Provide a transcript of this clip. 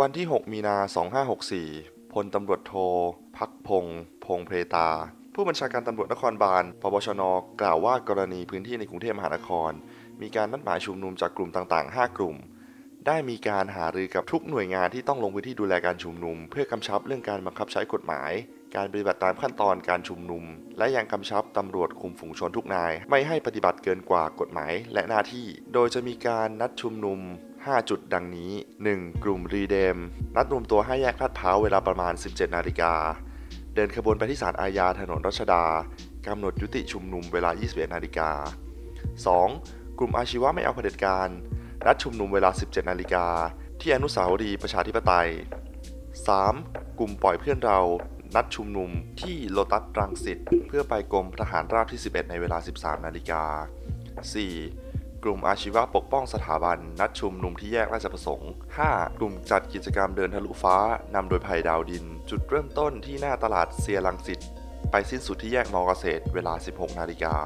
วันที่ 6 มีนา 2564 พลตำรวจโท พักพง พงเพตา ผู้บัญชาการตำรวจนครบาล ปปชน กล่าวว่ากรณีพื้นที่ในกรุงเทพมหานคร มีการนัดหมายชุมนุมจากกลุ่มต่างๆ 5 กลุ่ม ได้มีการหารือกับทุกหน่วยงานที่ต้องลงพื้นที่ดูแลการชุมนุม เพื่อกำชับเรื่องการบังคับใช้กฎหมาย การปฏิบัติตามขั้นตอนการชุมนุม และยังกำชับตำรวจคุมฝูงชนทุกนาย ไม่ให้ปฏิบัติเกินกว่ากฎหมายและหน้าที่ โดยจะมีการนัดชุมนุม 5 จุดดังนี้ 1. กลุ่มรีเดม นัดรวมตัวให้แยกลาดพร้าวเวลาประมาณ 17 นาฬิกา เดินขบวนไปที่ศาลอาญาถนนรัชดากำหนดยุติชุมนุมเวลา 21 นาฬิกา 2. กลุ่มอาชีวะไม่เอาเผด็จการ นัดชุมนุมเวลา 17 นาฬิกา ที่อนุสาวรีย์ประชาธิปไตย 3. กลุ่มปล่อยเพื่อนเรา นัดชุมนุมที่โลตัสรังสิตเพื่อไปกรมทหารราบที่ 11 ในเวลา 13 นาฬิกา 4. กลุ่มอาชีวะปกป้องสถาบัน นัดชุมนุมที่แยกราชประสงค์ 5. กลุ่มจัดกิจกรรมเดินทะลุฟ้านำโดยภัยดาวดิน จุดเริ่มต้นที่หน้าตลาดเซียรังสิตไปสิ้นสุดที่แยกมอเกษตร เวลา 16 นาฬิกา